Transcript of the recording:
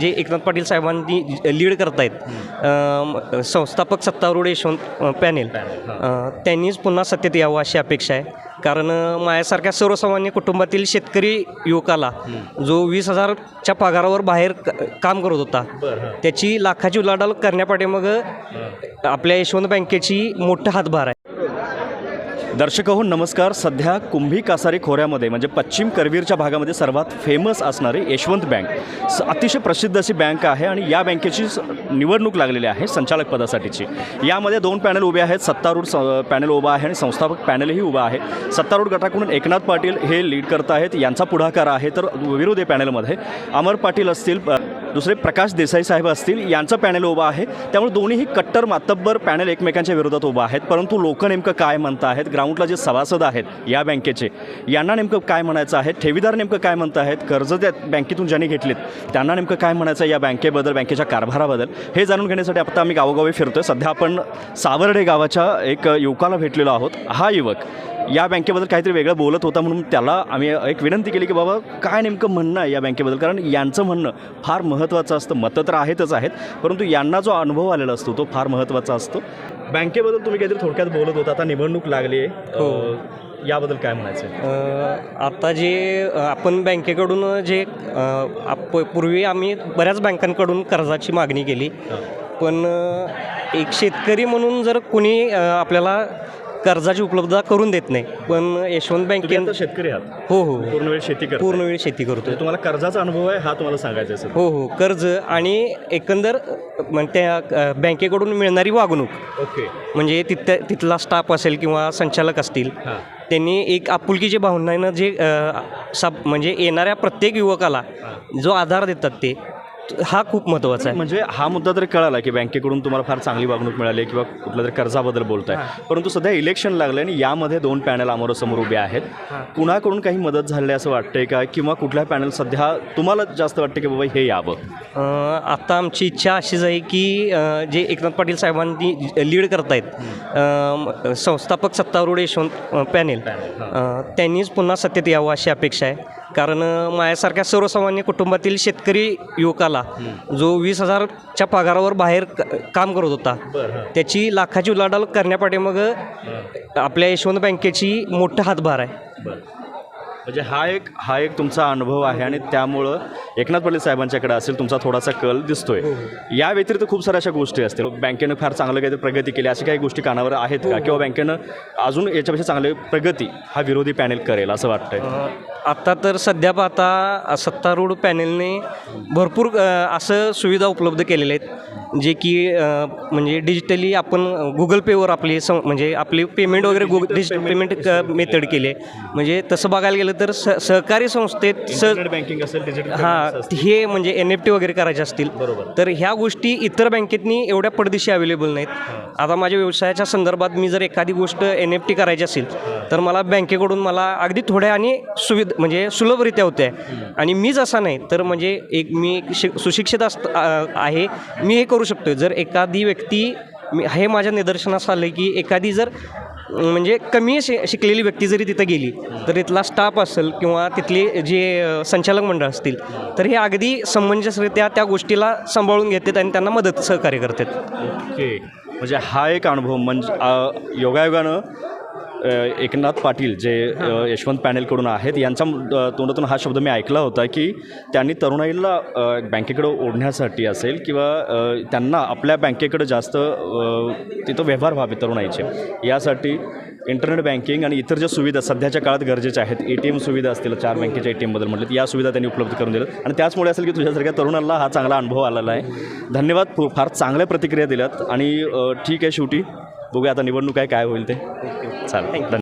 जे एकनाथ पाटील साहेबांनी लीड करतायत आहेत संस्थापक सत्तारूढ यशवंत पॅनेल त्यांनीच पुन्हा सत्तेत यावं अशी अपेक्षा आहे. कारण माझ्यासारख्या सर्वसामान्य कुटुंबातील शेतकरी युवकाला जो वीस हजारच्या पगारावर बाहेर काम करत होता त्याची लाखाची उलाढाल करण्यापाठीमग आपल्या यशवंत बँकेची मोठा हातभार आहे. दर्शक हो नमस्कार. सध्या कुंभी कासारी खोऱ्यामध्ये म्हणजे पश्चिम करवीरच्या भागामध्ये सर्वात फेमस असणारी यशवंत बँक स अतिशय प्रसिद्ध अशी बँक आहे आणि या बँकेची स- निवडणूक लागलेली आहे संचालक पदासाठीची. यामध्ये दोन पॅनल उभे आहेत. सत्तारूढ स पॅनल उभा आहे आणि संस्थापक पॅनलही उभा आहे. सत्तारूढ गटाकडून एकनाथ पाटील हे लीड करत आहेत. यांचा पुढाकार आहे. तर विरोधी पॅनलमध्ये अमर पाटील असतील दुसरे प्रकाश देसाई साहेब असतील यांचं पॅनल उभं आहे. त्यामुळे दोन्हीही कट्टर मातब्बर पॅनल एकमेकांच्या विरोधात उभं आहेत. परंतु लोक नेमकं काय म्हणत आहेत? ग्राउंडला जे सभासद आहेत या बँकेचे यांना नेमकं काय म्हणायचं आहे? ठेवीदार नेमकं काय म्हणत आहेत? कर्ज त्या बँकेतून ज्यांनी घेतलीत त्यांना नेमकं काय म्हणायचं आहे या बँकेबद्दल बँकेच्या कारभाराबद्दल? हे जाणून घेण्यासाठी आता आम्ही गावोगावी फिरतोय. सध्या आपण सावर्डे गावाच्या एक युवकाला भेटलेलो आहोत. हा युवक या बँकेबद्दल काहीतरी वेगळं बोलत होता म्हणून त्याला आम्ही एक विनंती केली की बाबा काय नेमकं म्हणणं आहे या बँकेबद्दल? कारण यांचं म्हणणं फार महत्त्वाचं असतं. मतं तर आहेतच आहेत परंतु यांना जो अनुभव आलेला असतो तो फार महत्त्वाचा असतो. बँकेबद्दल तुम्ही काहीतरी थोडक्यात बोलत होता आता निवडणूक लागली आहे. हो. याबद्दल काय म्हणायचं? आता जे आपण बँकेकडून जे आप पूर्वी आम्ही बऱ्याच बँकांकडून कर्जाची मागणी केली. पण एक शेतकरी म्हणून जर कोणी आपल्याला कर्जाची उपलब्धता करून देत नाही. पण यशवंत बँकेन शेतकरी आहात. हो हो. पूर्ण वेळ शेती करता पूर्ण वेळ शेती करतो म्हणजे तुम्हाला कर्जाचा अनुभव आहे हा तुम्हाला सांगायचा असेल. हो हो. कर्ज आणि एकंदर अ, म्हण- त्या अ, बँकेकडून मिळणारी वागणूक. ओके. म्हणजे तिथं तिथला स्टाफ असेल किंवा संचालक असतील हां. त्यांनी एक आपुलकीची भावनेनं जे अ, सब म्हणजे येणाऱ्या प्रत्येक युवकाला जो आधार देतात ते हा खूप महत्त्वाचा आहे. म्हणजे हा मुद्दा तरी कळाला की बँकेकडून तुम्हाला फार चांगली वागणूक मिळाली किंवा कुठल्या तरी कर्जाबद्दल बोलताय. परंतु सध्या इलेक्शन लागलं आणि यामध्ये दोन पॅनल अमोरासमोर उभे आहेत. कुणाकडून काही मदत झाली असं वाटतंय का? किंवा कुठल्या पॅनल सध्या तुम्हाला जास्त वाटतं की बाबा हे यावं? अ, आता आमची इच्छा अशीच आहे की जे एकनाथ पाटील साहेबांनी लीड करतायत संस्थापक सत्तारूढ यशवंत पॅनेल त्यांनीच पुन्हा सत्तेत यावं अशी अपेक्षा आहे. कारण माझ्यासारख्या सर्वसामान्य कुटुंबातील शेतकरी युवकाला जो वीस हजारच्या पगारावर बाहेर काम करत होता त्याची लाखाची उलाढाल करण्यापाठीमग आपल्या यशवंत बँकेची मोठा हातभार आहे. म्हणजे हा एक हा एक तुमचा अनुभव आहे आणि त्यामुळं एकनाथ पाटील साहेबांच्याकडे असेल तुमचा थोडासा कल दिसतोय. या व्यतिरिक्त खूप साऱ्या अशा गोष्टी असतील. बँकेनं फार चांगलं काहीतरी प्रगती केली अशी काही गोष्टी कानावर आहेत का? किंवा बँकेनं अजून याच्यापेक्षा चांगली प्रगती हा विरोधी पॅनेल करेल असं वाटतंय? अ, आता तर सध्या पाहता सत्तारूढ पॅनेलने भरपूर असं सुविधा उपलब्ध केलेल्या आहेत जे की म्हणजे डिजिटली आपण गुगल पेवर आपली सं म्हणजे आपली पेमेंट वगैरे गुग डिजिटल पेमेंट मेथड केली आहे. म्हणजे तसं बघायला गेलं तर स सहकारी संस्थेत स बँकिंग असेल डिजिटल हां हे म्हणजे एन एफ टी वगैरे करायचे असतील बरोबर. तर ह्या गोष्टी इतर बँकेतनी एवढ्या पडदिशी अवेलेबल नाहीत. आता माझ्या व्यवसायाच्या संदर्भात मी जर एखादी गोष्ट एन एफ टी करायची असेल तर मला बँकेकडून मला अगदी थोड्या आणि सुविधा म्हणजे सुलभरित्या होते आणि मीच जसा नाही तर म्हणजे एक मी शि सुशिक्षित अस आहे मी हे करू शकतो जर एखादी व्यक्ती मी हे माझ्या निदर्शनास आलं की एखादी जर म्हणजे कमी शि शिकलेली व्यक्ती जरी तिथं गेली तर तिथला स्टाफ असेल किंवा तिथले जे संचालक मंडळ असतील तर हे अगदी समंजसरित्या त्या गोष्टीला सांभाळून घेतात आणि त्यांना मदत सहकार्य करतात. ओके. म्हणजे हा एक अनुभव म्हणजे योगायोगानं एकनाथ पाटील जे यशवंत पॅनेलकडून आहेत यांच्या अ, तोंडातून हा शब्द मी ऐकला होता की त्यांनी तरुणाईला बँकेकडे ओढण्यासाठी असेल किंवा त्यांना आपल्या बँकेकडे जास्त तिथं व्यवहार व्हावे तरुणाईचे. यासाठी इंटरनेट बँकिंग आणि इतर ज्या सुविधा सध्याच्या काळात गरजेच्या आहेत ए टी एम सुविधा असतील चार बँकेच्या ए टी एमबद्दल म्हटलं या सुविधा त्यांनी उपलब्ध करून दिल्यात. आणि त्याचमुळे असेल की तुझ्यासारख्या तरुणाला हा चांगला अनुभव आलेला आहे. धन्यवाद फार चांगल्या प्रतिक्रिया दिल्यात आणि ठीक आहे शेवटी. बघूया आता निवडणूक आहे काय होईल ते. चालेल धन्यवाद